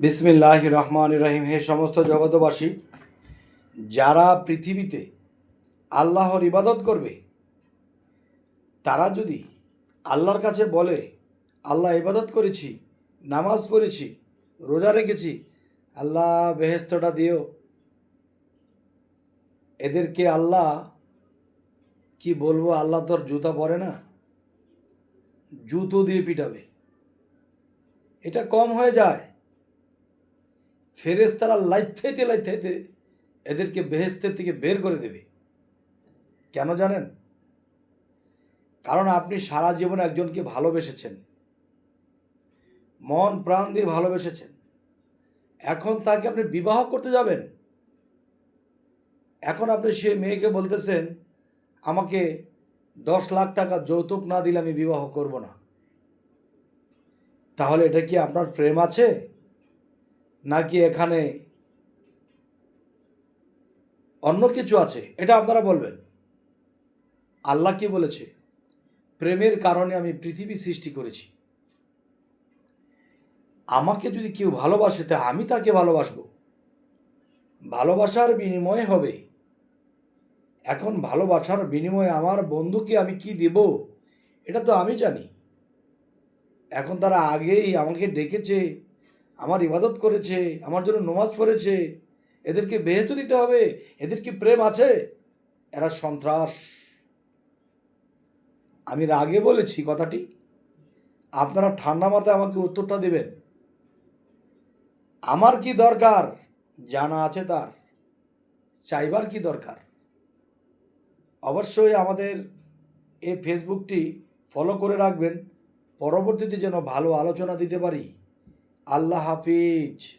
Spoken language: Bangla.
বিসমিল্লাহ রহমান রহিম। হে সমস্ত জগতবাসী যারা পৃথিবীতে আল্লাহর ইবাদত করবে, তারা যদি আল্লাহর কাছে বলে, আল্লাহ ইবাদত করেছি, নামাজ পড়েছি, রোজা রেখেছি, আল্লাহ বেহেস্তটা দিও। এদেরকে আল্লাহ কি বলব? আল্লাহ তোর জুতা পরে না। জুতো দিয়ে পিটাবে। এটা কম হয়ে যায়। ফেরেস্তারা লাইথাইতে লাইথাইতে এদেরকে বেহেস্তের থেকে বের করে দেবে। কেন জানেন? কারণ আপনি সারা জীবন একজনকে ভালোবেসেছেন। মন প্রাণ দিয়ে ভালোবেসেছেন। এখন তাকে আপনি বিবাহ করতে যাবেন। এখন আপনি সে মেয়েকে বলতেছেন, আমাকে দশ লাখ টাকা যৌতুক না দিলে আমি বিবাহ করব না। তাহলে এটা কি আপনার প্রেম আছে? নাকি এখানে অন্য কিছু আছে? এটা আপনারা বলবেন। আল্লাহ কি বলেছে? প্রেমের কারণে আমি পৃথিবী সৃষ্টি করেছি। আমাকে যদি কেউ ভালোবাসে, তা আমি তাকে ভালোবাসবো। ভালোবাসার বিনিময়ে হবে। এখন ভালোবাসার বিনিময়ে আমার বন্ধুকে আমি কি দেব, এটা তো আমি জানি। এখন তারা আগেই আমাকে ডেকেছে। আমার ইবাদত করেছে, আমার জন্য নমাজ পড়েছে, এদেরকে বেহেস্ত দিতে হবে, এদের কি প্রেম আছে? এরা সন্ত্রাস। আমি আগে বলেছি কথাটি। আপনারা ঠান্ডা মাথায় আমাকে উত্তরটা দেবেন। আমার কি দরকার? জানা আছে তার। চাইবার কি দরকার? অবশ্যই আমাদের এই ফেসবুকটি ফলো করে রাখবেন। পরবর্তীতে যেন ভালো আলোচনা দিতে পারি। আল্লাহ হাফিজ।